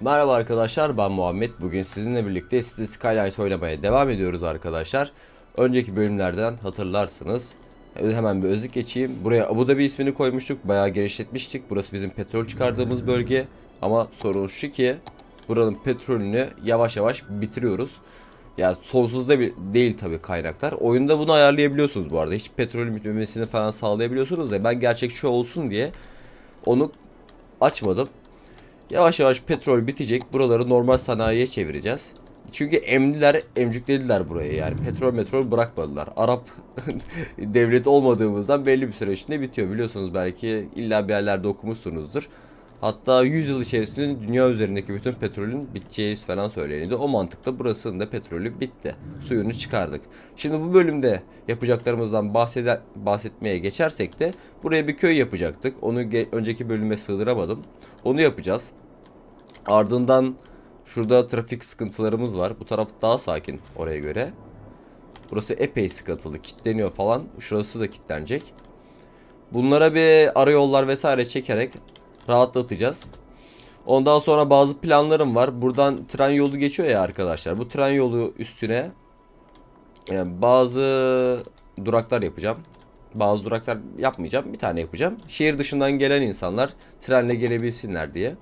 Merhaba arkadaşlar ben Muhammed. Bugün sizinle birlikte City Skylines oynamaya devam ediyoruz arkadaşlar. Önceki bölümlerden hatırlarsınız. Hemen bir özlük geçeyim. Buraya Abu Dhabi ismini koymuştuk. Bayağı genişletmiştik. Burası bizim petrol çıkardığımız bölge. Ama sorun şu ki buranın petrolünü yavaş yavaş bitiriyoruz. Ya sonsuzda bir değil tabii kaynaklar. Oyunda bunu ayarlayabiliyorsunuz bu arada. Hiç petrolün bitmemesini falan sağlayabiliyorsunuz da ben gerçekçi olsun diye onu açmadım. Yavaş yavaş petrol bitecek. Buraları normal sanayiye çevireceğiz. Çünkü emdiler, emcüklediler burayı yani. Petrol metrol bırakmadılar. Arap devleti olmadığımızdan belli bir süre içinde bitiyor. Biliyorsunuz belki illa bir yerlerde okumuşsunuzdur. Hatta 100 yıl içerisinde dünya üzerindeki bütün petrolün biteceği falan söylenildi. O mantıkla burasının da petrolü bitti. Suyunu çıkardık. Şimdi bu bölümde yapacaklarımızdan bahsede, bahsetmeye geçersek de buraya bir köy yapacaktık. Onu önceki bölüme sığdıramadım. Onu yapacağız. Ardından şurada trafik sıkıntılarımız var. Bu taraf daha sakin oraya göre. Burası epey sıkıntılı. Kitleniyor falan. Şurası da kilitlenecek. Bunlara bir ara yollar vesaire çekerek rahatlatacağız. Ondan sonra bazı planlarım var. Buradan tren yolu geçiyor ya arkadaşlar. Bu tren yolu üstüne yani bazı duraklar yapacağım. Bazı duraklar yapmayacağım. Bir tane yapacağım. Şehir dışından gelen insanlar trenle gelebilsinler diye.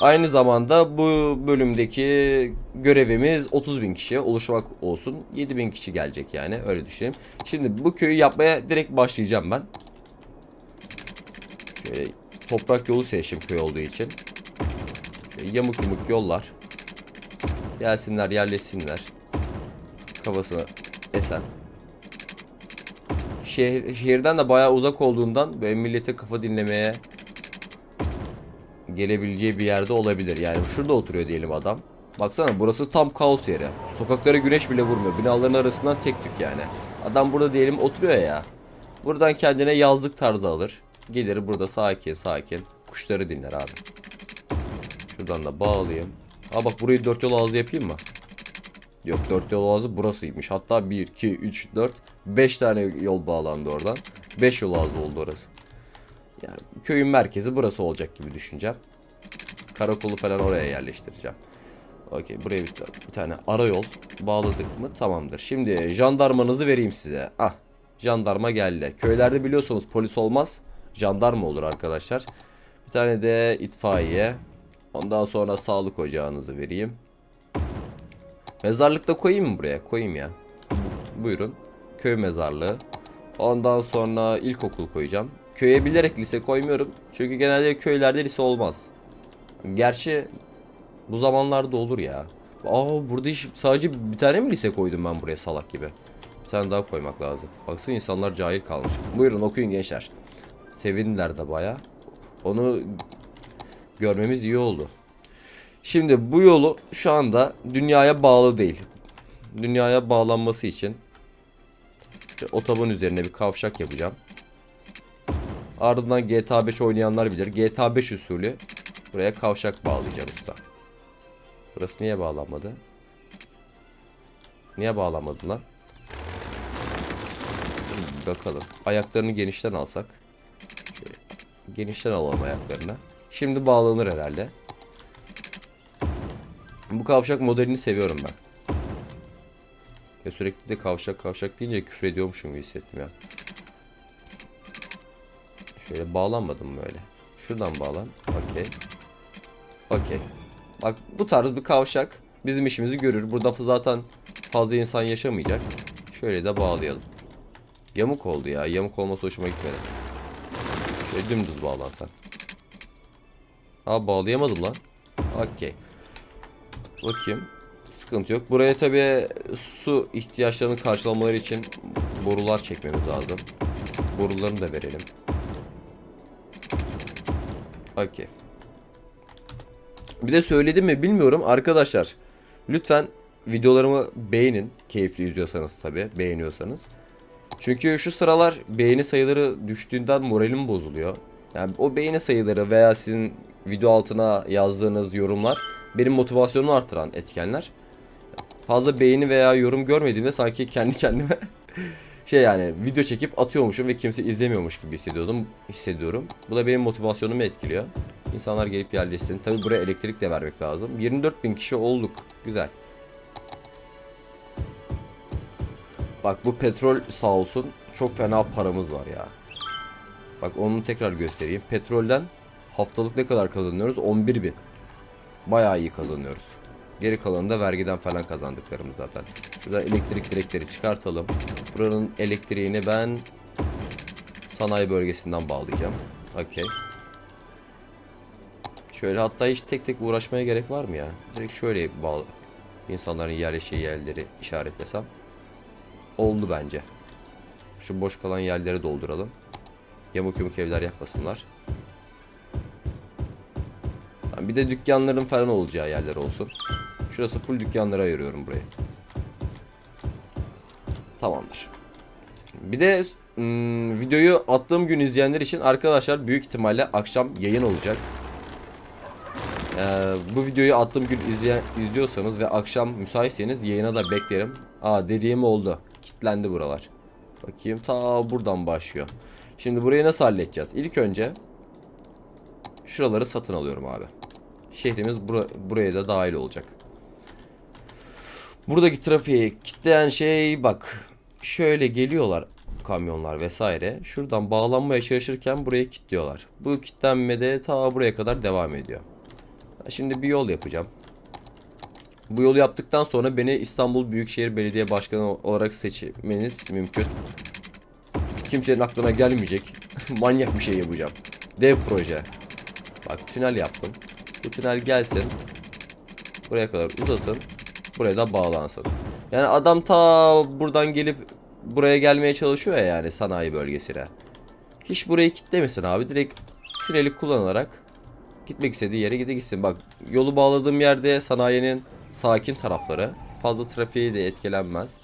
Aynı zamanda bu bölümdeki görevimiz 30 bin kişiye oluşmak olsun. 7 bin kişi gelecek yani öyle düşünelim. Şimdi bu köyü yapmaya direkt başlayacağım ben. Şöyle toprak yolu seçtim köy olduğu için. Şöyle yamuk yumuk yollar. Gelsinler yerleşsinler. Kafasını esen. Şehir, şehirden de bayağı uzak olduğundan böyle milletin kafa dinlemeye gelebileceği bir yerde olabilir. Yani şurada oturuyor diyelim adam. Baksana burası tam kaos yeri. Sokaklara güneş bile vurmuyor. Binaların arasından tek tük yani. Adam burada diyelim oturuyor ya. Buradan kendine yazlık tarzı alır. Gelir burada sakin sakin kuşları dinler abi. Şuradan da bağlayayım. Aa bak burayı dört yol ağzı yapayım mı? Yok dört yol ağzı burasıymış. Hatta 1, 2, 3, 4, 5 tane yol bağlandı oradan. 5 yol ağzı oldu orası. Yani köyün merkezi burası olacak gibi düşüneceğim. Karakolu falan oraya yerleştireceğim. Okey buraya bir, bir tane ara yol bağladık mı tamamdır. Şimdi jandarmanızı vereyim size. Ah jandarma geldi. Köylerde biliyorsunuz polis olmaz. Jandarma olur arkadaşlar. Bir tane de itfaiye. Ondan sonra sağlık ocağınızı vereyim. Mezarlık da koyayım mı buraya? Koyayım ya. Buyurun. Köy mezarlığı. Ondan sonra ilkokul koyacağım. Köye bilerek lise koymuyorum. Çünkü genelde köylerde lise olmaz. Gerçi bu zamanlarda olur ya. Aa burada iş, sadece bir tane mi lise koydum ben buraya salak gibi. Bir tane daha koymak lazım. Baksana insanlar cahil kalmış. Buyurun okuyun gençler. Sevindiler de baya. Onu görmemiz iyi oldu. Şimdi bu yolu şu anda dünyaya bağlı değil. Dünyaya bağlanması için otoban üzerine bir kavşak yapacağım. Ardından GTA 5 oynayanlar bilir. GTA 5 usulü buraya kavşak bağlayacağım usta. Burası niye bağlanmadı? Niye bağlanmadı lan? Bakalım. Ayaklarını genişten alsak. Genişten alalım ayaklarını. Şimdi bağlanır herhalde. Bu kavşak modelini seviyorum ben. Ya sürekli de kavşak kavşak deyince küfür ediyormuşum gibi hissettim ya. Şöyle bağlanmadım mı böyle? Şuradan bağlan. Okey. Okey. Bak bu tarz bir kavşak bizim işimizi görür. Burada zaten fazla insan yaşamayacak. Şöyle de bağlayalım. Yamuk oldu ya. Yamuk olması hoşuma gitmedi. Şöyle dümdüz bağlansan. Aa bağlayamadım lan. Okey. Bakayım. Sıkıntı yok. Buraya tabii su ihtiyaçlarını karşılamaları için borular çekmemiz lazım. Borularını da verelim. Okey. Bir de söyledim mi bilmiyorum arkadaşlar. Lütfen videolarımı beğenin. Keyifli izliyorsanız tabii. Beğeniyorsanız. Çünkü şu sıralar beğeni sayıları düştüğünden moralim bozuluyor. Yani o beğeni sayıları veya sizin video altına yazdığınız yorumlar benim motivasyonumu artıran etkenler. Fazla beğeni veya yorum görmediğimde sanki kendi kendime şey yani video çekip atıyormuşum ve kimse izlemiyormuş gibi hissediyordum, hissediyorum. Bu da benim motivasyonumu etkiliyor. İnsanlar gelip yerleşsin. Tabi buraya elektrik de vermek lazım. 24 bin kişi olduk. Güzel. Bak bu petrol sağ olsun çok fena paramız var ya. Bak onu tekrar göstereyim. Petrolden haftalık ne kadar kazanıyoruz? 11 bin. Bayağı iyi kazanıyoruz. Geri kalanı da vergiden falan kazandıklarımız zaten. Buradan elektrik direkleri çıkartalım. Buranın elektriğini ben sanayi bölgesinden bağlayacağım. Okey. Şöyle hatta hiç tek tek uğraşmaya gerek var mı ya? Direkt şöyle bağlı. İnsanların yerleşeceği yerleri işaretlesem. Oldu bence. Şu boş kalan yerleri dolduralım. Yamuk yumuk evler yapmasınlar. Bir de dükkanların falan olacağı yerler olsun. Şurası full dükkanlara ayırıyorum burayı. Tamamdır. Bir de ım, videoyu attığım gün izleyenler için arkadaşlar büyük ihtimalle akşam yayın olacak. Ee, bu videoyu attığım gün izleyen, izliyorsanız ve akşam müsaitseniz yayına da beklerim. Aa dediğim oldu. Kitlendi buralar. Bakayım ta buradan başlıyor. Şimdi burayı nasıl halledeceğiz? İlk önce şuraları satın alıyorum abi. Şehrimiz bura, buraya da dahil olacak. Buradaki trafiği kitleyen şey bak. Şöyle geliyorlar kamyonlar vesaire. Şuradan bağlanmaya çalışırken burayı kilitliyorlar. Bu kilitlenme de ta buraya kadar devam ediyor. Şimdi bir yol yapacağım. Bu yolu yaptıktan sonra beni İstanbul Büyükşehir Belediye Başkanı olarak seçmeniz mümkün. Kimsenin aklına gelmeyecek. Manyak bir şey yapacağım. Dev proje. Bak tünel yaptım. Bu tünel gelsin. Buraya kadar uzasın. Buraya da bağlansın. Yani adam ta buradan gelip buraya gelmeye çalışıyor ya yani sanayi bölgesine. Hiç burayı kitlemesin abi. Direkt tüneli kullanarak gitmek istediği yere gide gitsin. Bak yolu bağladığım yerde sanayinin sakin tarafları. Fazla trafiği de etkilenmez.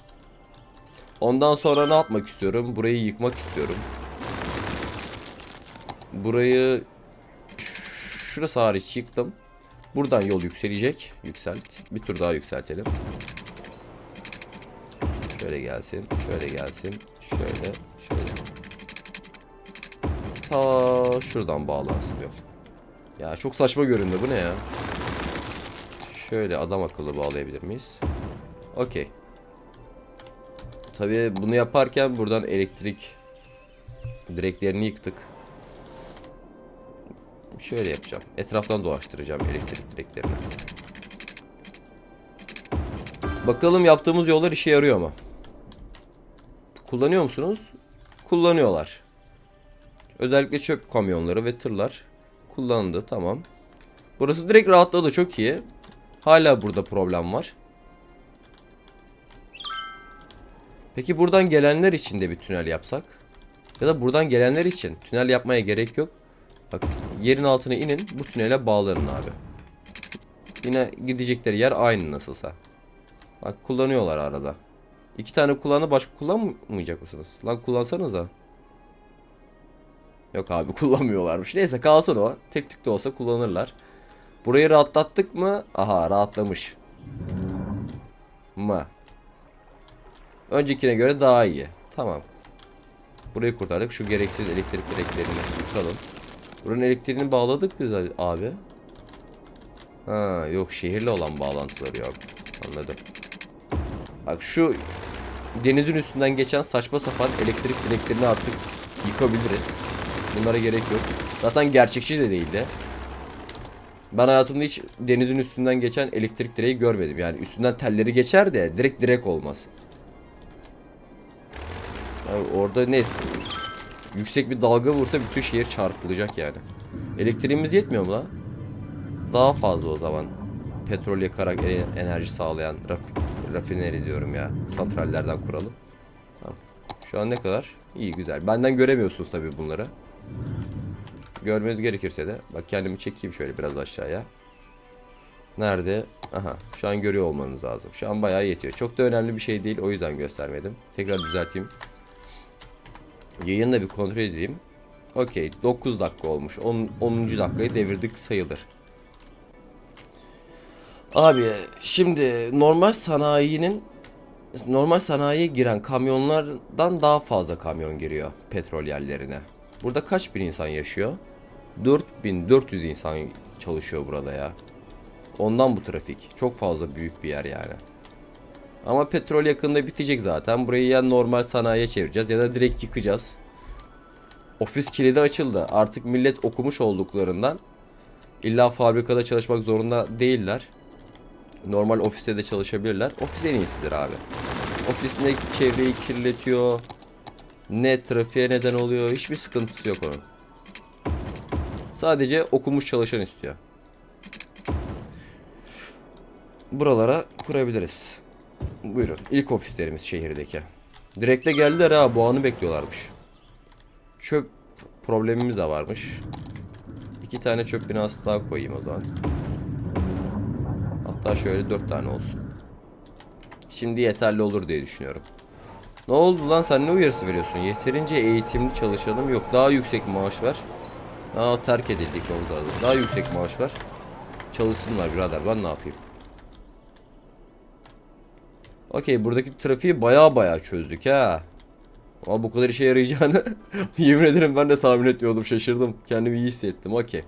Ondan sonra ne yapmak istiyorum? Burayı yıkmak istiyorum. Burayı şurası hariç yıktım. Buradan yol yükselecek. Yükselt. Bir tur daha yükseltelim. Şöyle gelsin. Şöyle gelsin. Şöyle. Şöyle. Ta şuradan bağlansın yol. Ya çok saçma göründü. Bu ne ya? Şöyle adam akıllı bağlayabilir miyiz? Okey. Tabii bunu yaparken buradan elektrik direklerini yıktık. Şöyle yapacağım. Etraftan dolaştıracağım elektrik direklerini. Bakalım yaptığımız yollar işe yarıyor mu? Kullanıyor musunuz? Kullanıyorlar. Özellikle çöp kamyonları ve tırlar kullanıldı. Tamam. Burası direkt rahatladı. Çok iyi. Hala burada problem var. Peki buradan gelenler için de bir tünel yapsak? Ya da buradan gelenler için tünel yapmaya gerek yok. Bak yerin altına inin bu tünele bağlanın abi. Yine gidecekleri yer aynı nasılsa. Bak kullanıyorlar arada. İki tane kullanı başka kullanmayacak mısınız? Lan kullansanız da. Yok abi kullanmıyorlarmış. Neyse kalsın o. Tek tük de olsa kullanırlar. Burayı rahatlattık mı? Aha rahatlamış. Mı? Öncekine göre daha iyi. Tamam. Burayı kurtardık. Şu gereksiz elektrik direklerini yıkalım. Buranın elektriğini bağladık biz abi. Ha yok şehirle olan bağlantıları yok. Anladım. Bak şu denizin üstünden geçen saçma sapan elektrik direklerini artık yıkabiliriz. Bunlara gerek yok. Zaten gerçekçi de değildi. Ben hayatımda hiç denizin üstünden geçen elektrik direği görmedim. Yani üstünden telleri geçer de direkt direk olmaz. Yani orada ne? Yüksek bir dalga vursa bütün şehir çarpılacak yani. Elektriğimiz yetmiyor mu la? Daha fazla o zaman. Petrol yakarak e- enerji sağlayan raf rafineri diyorum ya. Santrallerden kuralım. Tamam. Şu an ne kadar? İyi güzel. Benden göremiyorsunuz tabii bunları. Görmeniz gerekirse de bak kendimi çekeyim şöyle biraz aşağıya. Nerede? Aha şu an görüyor olmanız lazım. Şu an bayağı yetiyor. Çok da önemli bir şey değil o yüzden göstermedim. Tekrar düzelteyim. Yayını da bir kontrol edeyim. Okey 9 dakika olmuş. 10. 10. dakikayı devirdik sayılır. Abi şimdi normal sanayinin normal sanayiye giren kamyonlardan daha fazla kamyon giriyor petrol yerlerine. Burada kaç bin insan yaşıyor? 4400 insan çalışıyor burada ya. Ondan bu trafik. Çok fazla büyük bir yer yani. Ama petrol yakında bitecek zaten. Burayı ya normal sanayiye çevireceğiz ya da direkt yıkacağız. Ofis kilidi açıldı. Artık millet okumuş olduklarından illa fabrikada çalışmak zorunda değiller. Normal ofiste de çalışabilirler. Ofis en iyisidir abi. Ofis ne çevreyi kirletiyor, ne trafiğe neden oluyor. Hiçbir sıkıntısı yok onun. Sadece okumuş çalışan istiyor. Buralara kurabiliriz. Buyurun. İlk ofislerimiz şehirdeki. Direkte geldiler ha. Bu anı bekliyorlarmış. Çöp problemimiz de varmış. İki tane çöp binası daha koyayım o zaman. Hatta şöyle dört tane olsun. Şimdi yeterli olur diye düşünüyorum. Ne oldu lan sen ne uyarısı veriyorsun? Yeterince eğitimli çalışanım yok. Daha yüksek maaş ver. Aa terk edildik oldu lazım. Daha yüksek maaş ver. Çalışsınlar birader ben ne yapayım? Okey buradaki trafiği baya baya çözdük ha. Ama bu kadar işe yarayacağını yemin ederim ben de tahmin etmiyordum şaşırdım. Kendimi iyi hissettim okey.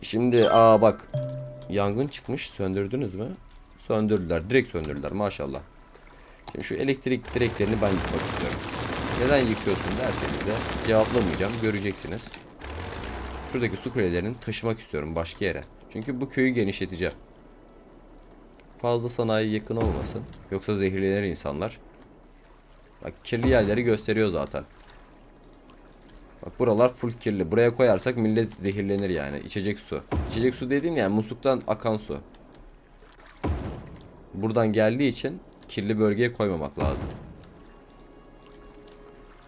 Şimdi aa bak yangın çıkmış söndürdünüz mü? Söndürdüler direkt söndürdüler maşallah. Şimdi şu elektrik direklerini ben yıkmak istiyorum. Neden yıkıyorsun derseniz de cevaplamayacağım göreceksiniz. Şuradaki su kulelerini taşımak istiyorum başka yere. Çünkü bu köyü genişleteceğim. Fazla sanayi yakın olmasın. Yoksa zehirlenir insanlar. Bak kirli yerleri gösteriyor zaten. Bak buralar full kirli. Buraya koyarsak millet zehirlenir yani. İçecek su. İçecek su dediğim yani musluktan akan su. Buradan geldiği için kirli bölgeye koymamak lazım.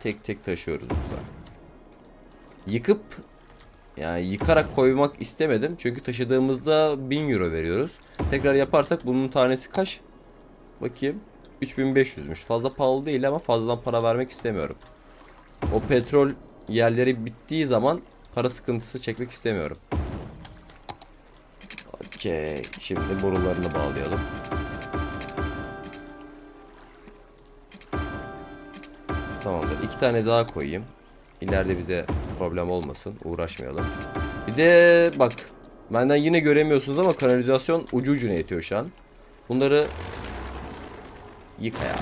Tek tek taşıyoruz usta. Yıkıp yani yıkarak koymak istemedim. Çünkü taşıdığımızda 1000 euro veriyoruz. Tekrar yaparsak bunun tanesi kaç? Bakayım. 3500'müş. Fazla pahalı değil ama fazladan para vermek istemiyorum. O petrol yerleri bittiği zaman para sıkıntısı çekmek istemiyorum. Okey. Şimdi borularını bağlayalım. İki tane daha koyayım. İleride bize problem olmasın. Uğraşmayalım. Bir de bak. Benden yine göremiyorsunuz ama kanalizasyon ucu ucuna yetiyor şu an. Bunları yıka ya.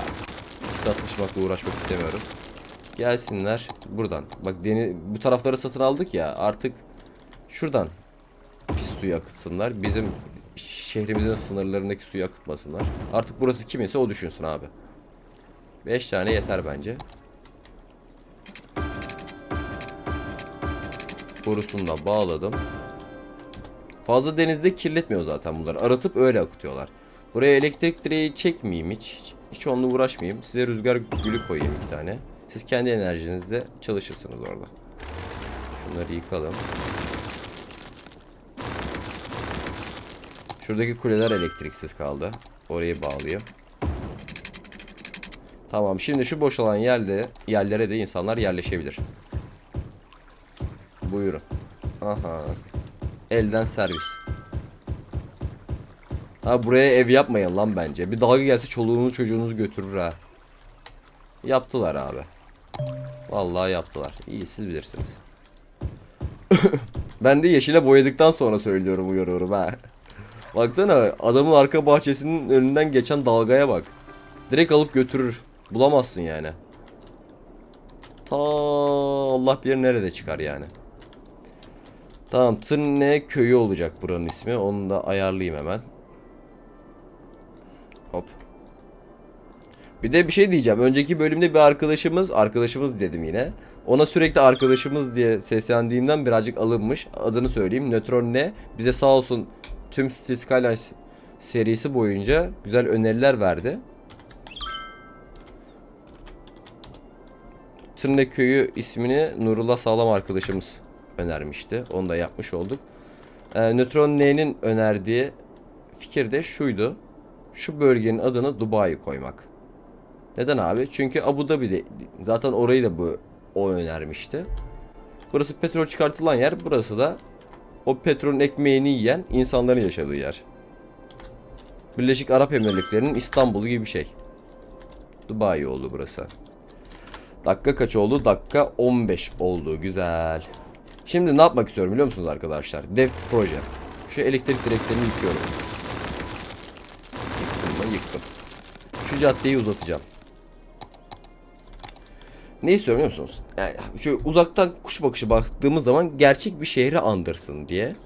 Taşımakla uğraşmak istemiyorum. Gelsinler buradan. Bak deni bu tarafları satın aldık ya. Artık şuradan pis suyu akıtsınlar. Bizim şehrimizin sınırlarındaki suyu akıtmasınlar. Artık burası kiminse o düşünsün abi. 5 tane yeter bence. Borusunu da bağladım. Fazla denizde kirletmiyor zaten bunlar. Aratıp öyle akıtıyorlar. Buraya elektrik direği çekmeyeyim hiç. Hiç, hiç onunla uğraşmayayım. Size rüzgar gülü koyayım iki tane. Siz kendi enerjinizle çalışırsınız orada. Şunları yıkalım. Şuradaki kuleler elektriksiz kaldı. Orayı bağlayayım. Tamam şimdi şu boşalan yerde yerlere de insanlar yerleşebilir. Buyurun. Aha. Elden servis. Ha buraya ev yapmayın lan bence. Bir dalga gelse çoluğunuzu çocuğunuzu götürür ha. Yaptılar abi. Vallahi yaptılar. İyi siz bilirsiniz. ben de yeşile boyadıktan sonra söylüyorum uyarıyorum ha. Baksana adamın arka bahçesinin önünden geçen dalgaya bak. Direkt alıp götürür. Bulamazsın yani. Ta Allah bilir nerede çıkar yani. Tamam Tırne köyü olacak buranın ismi. Onu da ayarlayayım hemen. Hop. Bir de bir şey diyeceğim. Önceki bölümde bir arkadaşımız, arkadaşımız dedim yine. Ona sürekli arkadaşımız diye seslendiğimden birazcık alınmış. Adını söyleyeyim. Nötron ne? Bize sağ olsun tüm City Skylines serisi boyunca güzel öneriler verdi. Tırne köyü ismini Nurullah Sağlam arkadaşımız önermişti. Onu da yapmış olduk. Ee, Nötron N'nin önerdiği fikir de şuydu. Şu bölgenin adını Dubai koymak. Neden abi? Çünkü Abu Dhabi'de zaten orayı da bu o önermişti. Burası petrol çıkartılan yer. Burası da o petrolün ekmeğini yiyen insanların yaşadığı yer. Birleşik Arap Emirlikleri'nin İstanbul'u gibi bir şey. Dubai oldu burası. Dakika kaç oldu? Dakika 15 oldu. Güzel. Şimdi ne yapmak istiyorum biliyor musunuz arkadaşlar? Dev proje. Şu elektrik direklerini yıkıyorum. Yıktım? Yıktım. Şu caddeyi uzatacağım. Ne istiyorum biliyor musunuz? Yani şöyle uzaktan kuş bakışı baktığımız zaman gerçek bir şehri andırsın diye.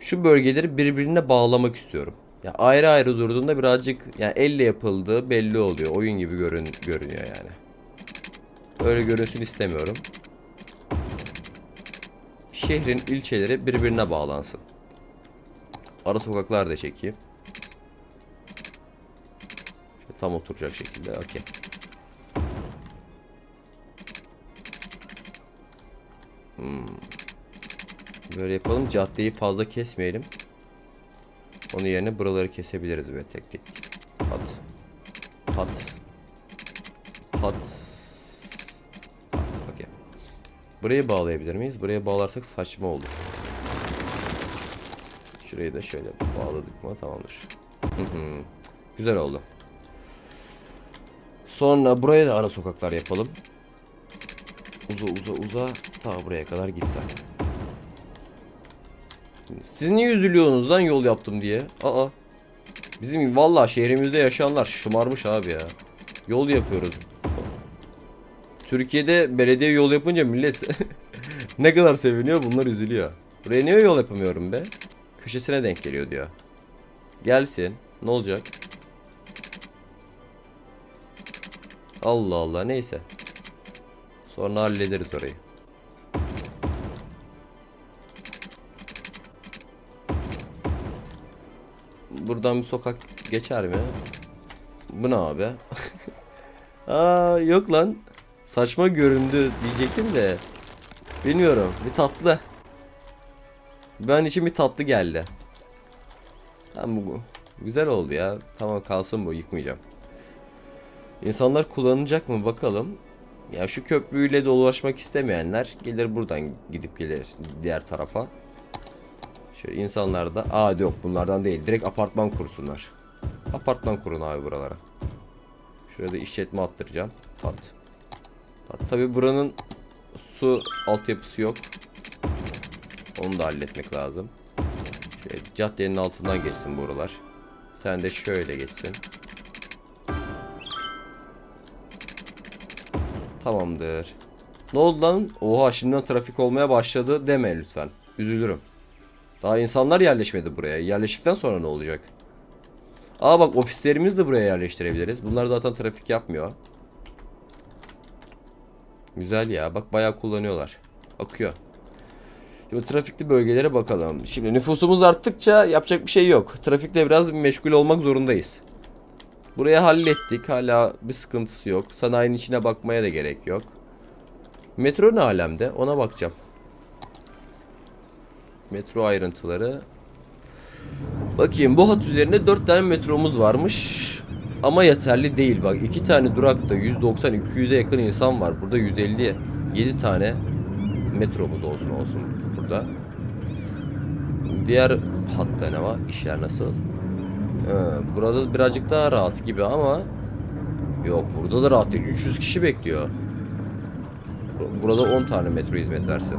Şu bölgeleri birbirine bağlamak istiyorum. Ya ayrı ayrı durduğunda birazcık yani elle yapıldığı belli oluyor. Oyun gibi görün görünüyor yani. Öyle görünsün istemiyorum. Şehrin ilçeleri birbirine bağlansın. Ara sokaklar da çekeyim. Tam oturacak şekilde. Okey. Hmm. Böyle yapalım. Caddeyi fazla kesmeyelim. Onun yerine buraları kesebiliriz böyle tek tek. Pat. Pat. Pat. Burayı bağlayabilir miyiz? Buraya bağlarsak saçma olur. Şurayı da şöyle bağladık mı tamamdır. Güzel oldu. Sonra buraya da ara sokaklar yapalım. Uza uza uza ta buraya kadar gitsen. Siz niye üzülüyorsunuz lan yol yaptım diye? Aa. Bizim vallahi şehrimizde yaşayanlar şımarmış abi ya. Yol yapıyoruz. Türkiye'de belediye yol yapınca millet ne kadar seviniyor bunlar üzülüyor. Buraya niye yol yapamıyorum be? Köşesine denk geliyor diyor. Gelsin. Ne olacak? Allah Allah neyse. Sonra hallederiz orayı. Buradan bir sokak geçer mi? Bu ne abi? Aa yok lan. Saçma göründü diyecektim de. Bilmiyorum. Bir tatlı. Ben için bir tatlı geldi. Tamam bu güzel oldu ya. Tamam kalsın bu yıkmayacağım. İnsanlar kullanacak mı bakalım. Ya şu köprüyle dolaşmak istemeyenler gelir buradan gidip gelir diğer tarafa. Şöyle insanlar da aa yok bunlardan değil direkt apartman kursunlar. Apartman kurun abi buralara. Şurada işletme attıracağım. Pat. Tabi buranın su altyapısı yok. Onu da halletmek lazım. Şöyle caddenin altından geçsin buralar. Bir tane de şöyle geçsin. Tamamdır. Ne oldu lan? Oha şimdiden trafik olmaya başladı deme lütfen. Üzülürüm. Daha insanlar yerleşmedi buraya. Yerleştikten sonra ne olacak? Aa bak ofislerimizi de buraya yerleştirebiliriz. Bunlar zaten trafik yapmıyor. Güzel ya. Bak bayağı kullanıyorlar. Akıyor. Şimdi trafikli bölgelere bakalım. Şimdi nüfusumuz arttıkça yapacak bir şey yok. Trafikte biraz meşgul olmak zorundayız. Burayı hallettik. Hala bir sıkıntısı yok. Sanayinin içine bakmaya da gerek yok. Metro ne alemde? Ona bakacağım. Metro ayrıntıları. Bakayım bu hat üzerinde 4 tane metromuz varmış. Ama yeterli değil bak. 2 tane durakta 190-200'e yakın insan var. Burada 150 7 tane metromuz olsun olsun burada. Diğer hatta ne var? İşler nasıl? Ee, burada birazcık daha rahat gibi ama Yok burada da rahat değil. 300 kişi bekliyor. Bur- Burada 10 tane metro hizmet versin.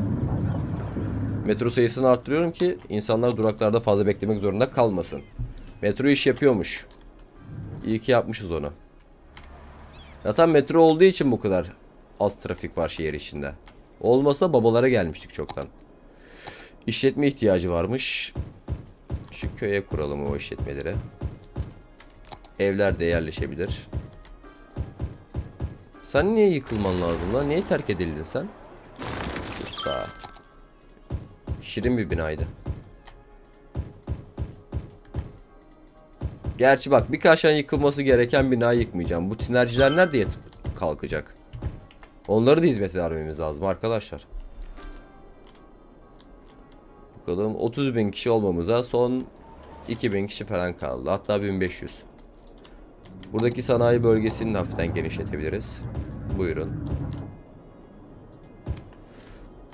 Metro sayısını arttırıyorum ki insanlar duraklarda fazla beklemek zorunda kalmasın. Metro iş yapıyormuş. İyi ki yapmışız onu. Zaten metro olduğu için bu kadar az trafik var şehir içinde. Olmasa babalara gelmiştik çoktan. İşletme ihtiyacı varmış. Şu köye kuralım o işletmeleri. Evler de yerleşebilir. Sen niye yıkılman lazım lan? Niye terk edildin sen? Usta. Şirin bir binaydı. Gerçi bak birkaç tane yıkılması gereken bina yıkmayacağım. Bu tinerciler nerede yatıp kalkacak? Onları da hizmete vermemiz lazım arkadaşlar. Bakalım 30 bin kişi olmamıza son 2000 kişi falan kaldı. Hatta 1500. Buradaki sanayi bölgesini hafiften genişletebiliriz. Buyurun.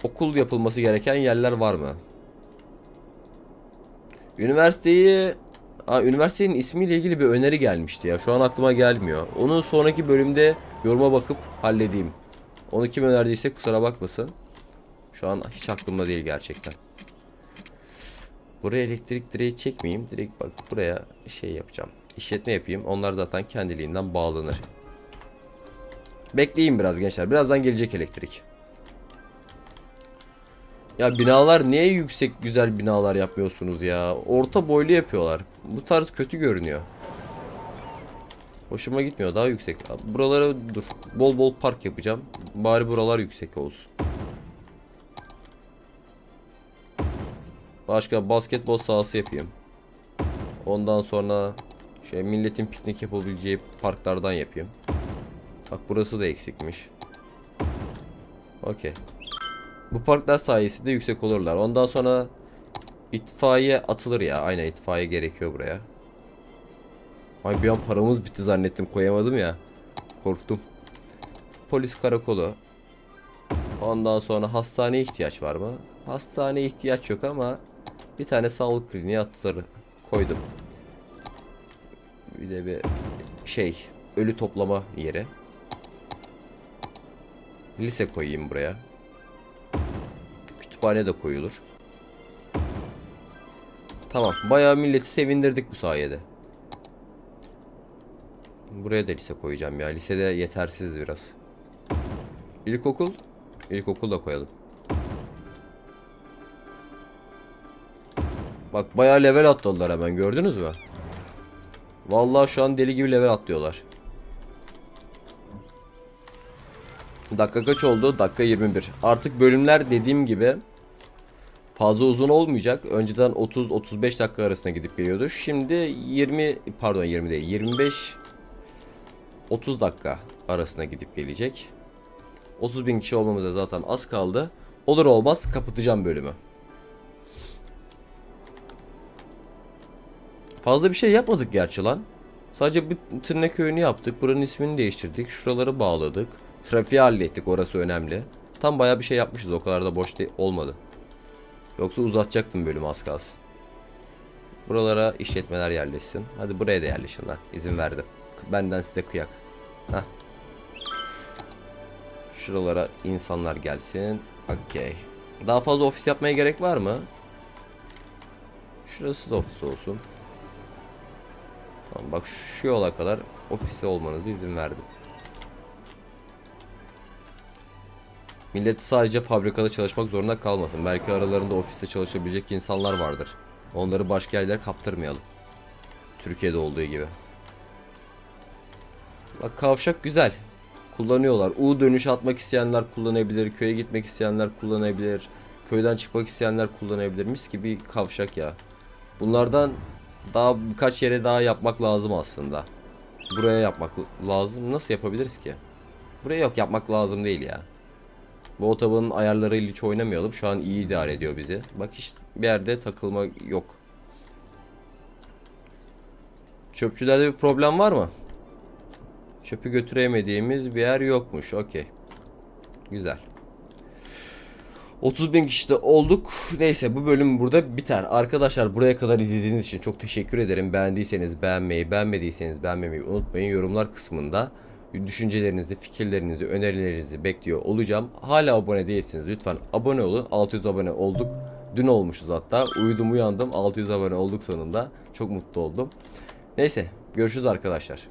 Okul yapılması gereken yerler var mı? Üniversiteyi Aa, üniversitenin ismiyle ilgili bir öneri gelmişti ya. Şu an aklıma gelmiyor. Onu sonraki bölümde yoruma bakıp halledeyim. Onu kim önerdiyse kusura bakmasın. Şu an hiç aklımda değil gerçekten. Buraya elektrik direği çekmeyeyim. Direkt bak buraya şey yapacağım. İşletme yapayım. Onlar zaten kendiliğinden bağlanır. Bekleyin biraz gençler. Birazdan gelecek elektrik. Ya binalar niye yüksek güzel binalar yapmıyorsunuz ya? Orta boylu yapıyorlar. Bu tarz kötü görünüyor. Hoşuma gitmiyor. Daha yüksek. Buralara dur. Bol bol park yapacağım. Bari buralar yüksek olsun. Başka basketbol sahası yapayım. Ondan sonra şey milletin piknik yapabileceği parklardan yapayım. Bak burası da eksikmiş. Okey. Bu parklar sayesinde yüksek olurlar. Ondan sonra itfaiye atılır ya. Aynen itfaiye gerekiyor buraya. Ay bir an paramız bitti zannettim koyamadım ya. Korktum. Polis karakolu. Ondan sonra hastaneye ihtiyaç var mı? Hastaneye ihtiyaç yok ama bir tane sağlık kliniği atları koydum. Bir de bir şey ölü toplama yeri. Lise koyayım buraya. Kütüphane de koyulur. Tamam. Bayağı milleti sevindirdik bu sayede. Buraya da lise koyacağım ya. Lisede yetersiz biraz. İlkokul. İlkokul da koyalım. Bak bayağı level atladılar hemen gördünüz mü? Vallahi şu an deli gibi level atlıyorlar. Dakika kaç oldu? Dakika 21. Artık bölümler dediğim gibi fazla uzun olmayacak. Önceden 30-35 dakika arasında gidip geliyordu. Şimdi 20 pardon 20 değil 25 30 dakika arasında gidip gelecek. 30 bin kişi olmamıza zaten az kaldı. Olur olmaz kapatacağım bölümü. Fazla bir şey yapmadık gerçi lan. Sadece bir tırnak köyünü yaptık. Buranın ismini değiştirdik. Şuraları bağladık. Trafiği hallettik. Orası önemli. Tam bayağı bir şey yapmışız. O kadar da boş olmadı. Yoksa uzatacaktım bölümü az kalsın. Buralara işletmeler yerleşsin. Hadi buraya da yerleşin lan. İzin verdim. Benden size kıyak. Heh. Şuralara insanlar gelsin. Okey. Daha fazla ofis yapmaya gerek var mı? Şurası da ofis olsun. Tamam bak şu yola kadar ofiste olmanızı izin verdim. Millet sadece fabrikada çalışmak zorunda kalmasın. Belki aralarında ofiste çalışabilecek insanlar vardır. Onları başka yerlere kaptırmayalım. Türkiye'de olduğu gibi. Bak kavşak güzel. Kullanıyorlar. U dönüş atmak isteyenler kullanabilir. Köye gitmek isteyenler kullanabilir. Köyden çıkmak isteyenler kullanabilir. Mis gibi kavşak ya. Bunlardan daha birkaç yere daha yapmak lazım aslında. Buraya yapmak lazım. Nasıl yapabiliriz ki? Buraya yok yapmak lazım değil ya. Bu otobanın ayarlarıyla hiç oynamayalım. Şu an iyi idare ediyor bizi. Bak hiç bir yerde takılma yok. Çöpçülerde bir problem var mı? Çöpü götüremediğimiz bir yer yokmuş. Okey. Güzel. 30 bin kişi de olduk. Neyse bu bölüm burada biter. Arkadaşlar buraya kadar izlediğiniz için çok teşekkür ederim. Beğendiyseniz beğenmeyi, beğenmediyseniz beğenmemeyi unutmayın. Yorumlar kısmında düşüncelerinizi, fikirlerinizi, önerilerinizi bekliyor olacağım. Hala abone değilseniz lütfen abone olun. 600 abone olduk. Dün olmuşuz hatta. Uyudum uyandım. 600 abone olduk sonunda. Çok mutlu oldum. Neyse görüşürüz arkadaşlar.